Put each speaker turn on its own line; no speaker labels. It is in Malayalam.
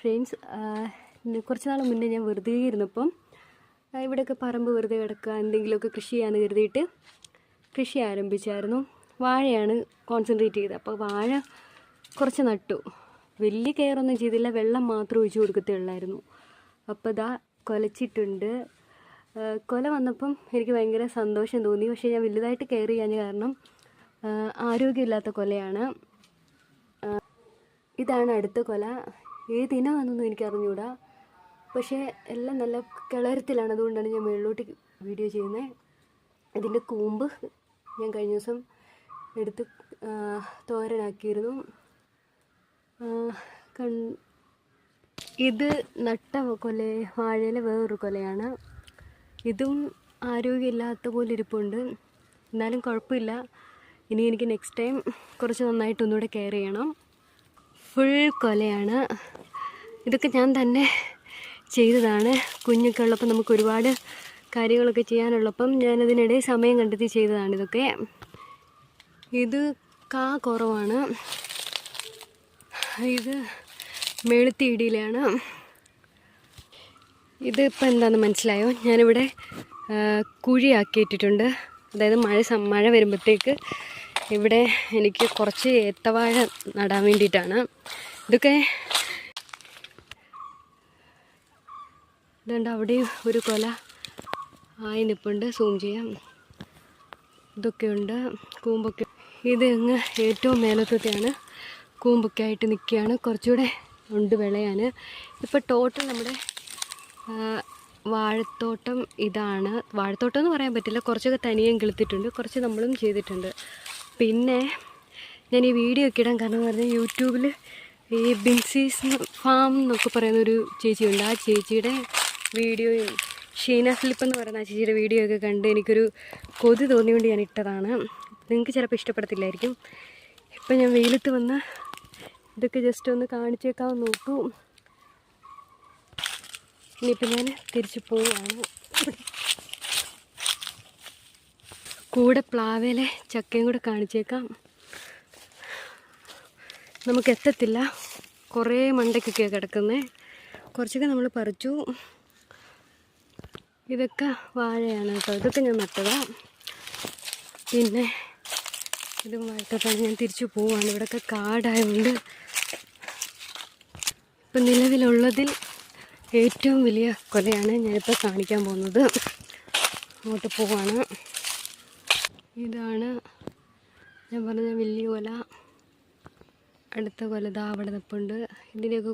ഫ്രണ്ട്സ് കുറച്ച് നാൾ മുന്നേ ഞാൻ വെറുതെ ഇരുന്നപ്പം ഇവിടെയൊക്കെ പറമ്പ് വെറുതെ കിടക്കുക എന്തെങ്കിലുമൊക്കെ കൃഷി ചെയ്യാമെന്ന് കരുതിയിട്ട് കൃഷി ആരംഭിച്ചായിരുന്നു. വാഴയാണ് കോൺസെൻട്രേറ്റ് ചെയ്തത്. അപ്പോൾ വാഴ കുറച്ച് നട്ടു. വലിയ കെയറൊന്നും ചെയ്തില്ല വെള്ളം മാത്രം ഒഴിച്ചു കൊടുക്കത്തേ ഉള്ളായിരുന്നു അപ്പോൾ ഇതാ കൊലച്ചിട്ടുണ്ട് കൊല വന്നപ്പം എനിക്ക് ഭയങ്കര സന്തോഷം തോന്നി. പക്ഷേ ഞാൻ വലുതായിട്ട് കെയർ ചെയ്യാൻ കാരണം ആരോഗ്യമില്ലാത്ത കൊലയാണ്. ഇതാണ് അടുത്ത കൊല. ഏത് ഇനമാണെന്നൊന്നും എനിക്കറിഞ്ഞൂടാ. പക്ഷേ എല്ലാം നല്ല കിളരത്തിലാണ്. അതുകൊണ്ടാണ് ഞാൻ മുകളിലോട്ട് വീഡിയോ ചെയ്യുന്നത് ഇതിന്റെ കൂമ്പ് ഞാൻ കഴിഞ്ഞ ദിവസം എടുത്ത് തോരനാക്കിയിരുന്നു. കൺ ഇത് നട്ട കൊല വാഴയിലെ വേറൊരു കൊലയാണ്. ഇതും ആരോഗ്യമില്ലാത്ത പോലെ ഇരിപ്പുണ്ട് എന്നാലും കുഴപ്പമില്ല. ഇനി എനിക്ക് നെക്സ്റ്റ് ടൈം കുറച്ച് നന്നായിട്ട് ഒന്നുകൂടെ കെയർ ചെയ്യണം. ഫുൾ കൊലയാണ്. ഇതൊക്കെ ഞാൻ തന്നെ ചെയ്തതാണ്. കുഞ്ഞൊക്കെ ഉള്ളപ്പോൾ നമുക്ക് ഒരുപാട് കാര്യങ്ങളൊക്കെ ചെയ്യാനുള്ളപ്പം ഞാനതിനിടെ സമയം കണ്ടെത്തി ചെയ്തതാണ് ഇതൊക്കെ. ഇത് കാ കുറവാണ്. ഇത് മേളുത്തി ഇടിയിലാണ്. ഇതിപ്പോൾ എന്താണെന്ന് മനസ്സിലായോ? ഞാനിവിടെ കുഴിയാക്കിയിട്ടിട്ടുണ്ട്. അതായത് മഴ മഴ വരുമ്പോഴത്തേക്ക് ഇവിടെ എനിക്ക് കുറച്ച് ഏത്തവാഴ നടാൻ വേണ്ടിയിട്ടാണ്. ഇതൊക്കെ ഇതുണ്ട് അവിടെയും ഒരു കൊല ആയി നിൽപ്പുണ്ട് സൂം ചെയ്യാം. ഇതൊക്കെയുണ്ട് കൂമ്പൊക്കെ. ഇത് അങ്ങ് ഏറ്റവും മേലത്തെയാണ് കൂമ്പൊക്കെ ആയിട്ട് നിൽക്കുകയാണ്. കുറച്ചുകൂടെ ഉണ്ട് വിളയാൻ. ഇപ്പോൾ ടോട്ടൽ നമ്മുടെ വാഴത്തോട്ടം ഇതാണ്. വാഴത്തോട്ടം എന്ന് പറയാൻ പറ്റില്ല കുറച്ചൊക്കെ തനിയും കിളുത്തിട്ടുണ്ട് കുറച്ച് നമ്മളും ചെയ്തിട്ടുണ്ട്. പിന്നെ ഞാൻ ഈ വീഡിയോ ഒക്കെ ഇടാൻ കാരണം എന്ന് പറഞ്ഞാൽ യൂട്യൂബിൽ ഈ ബിൻസീസ് ഫാം എന്നൊക്കെ പറയുന്ന ഒരു ചേച്ചിയുണ്ട്. ആ ചേച്ചിയുടെ വീഡിയോയും ഷീന ഫിലിപ്പ് എന്ന് പറയുന്ന ആ ചേച്ചിയുടെ വീഡിയോ ഒക്കെ കണ്ട് എനിക്കൊരു കൊതി തോന്നിയുകൊണ്ട് ഞാൻ ഇട്ടതാണ്. നിങ്ങൾക്ക് ചിലപ്പോൾ ഇഷ്ടപ്പെടത്തില്ലായിരിക്കും. ഇപ്പം ഞാൻ വെയിലത്ത് വന്ന് ഇതൊക്കെ ജസ്റ്റ് ഒന്ന് കാണിച്ചേക്കാൻ നോക്കൂ. ഇനിയിപ്പോൾ ഞാൻ തിരിച്ചു പോവുകയാണ്. കൂടെ പ്ലാവേലെ ചക്കയും കൂടെ കാണിച്ചേക്കാം. നമുക്ക് എത്തത്തില്ല. കുറേ മണ്ടയ്ക്കൊക്കെയാണ് കിടക്കുന്നത് കുറച്ചൊക്കെ നമ്മൾ പറിച്ചു. ഇതൊക്കെ വാഴയാണ് കേട്ടോ. ഇതൊക്കെ ഞാൻ നട്ടതാണ് പിന്നെ ഇതും വാഴത്തോട്ടാണ് ഞാൻ തിരിച്ചു പോവാണ്. ഇവിടെയൊക്കെ കാടായതുകൊണ്ട് ഇപ്പം നിലവിലുള്ളതിൽ ഏറ്റവും വലിയ കൊലയാണ് ഞാനിപ്പോൾ കാണിക്കാൻ പോകുന്നത്. അങ്ങോട്ട് പോവാണ്. ഇതാണ് ഞാൻ പറഞ്ഞ വലിയ കൊല. അടുത്ത കൊല ദാ അവിടെ നിൽപ്പുണ്ട് ഇതിന്റെയൊക്കെ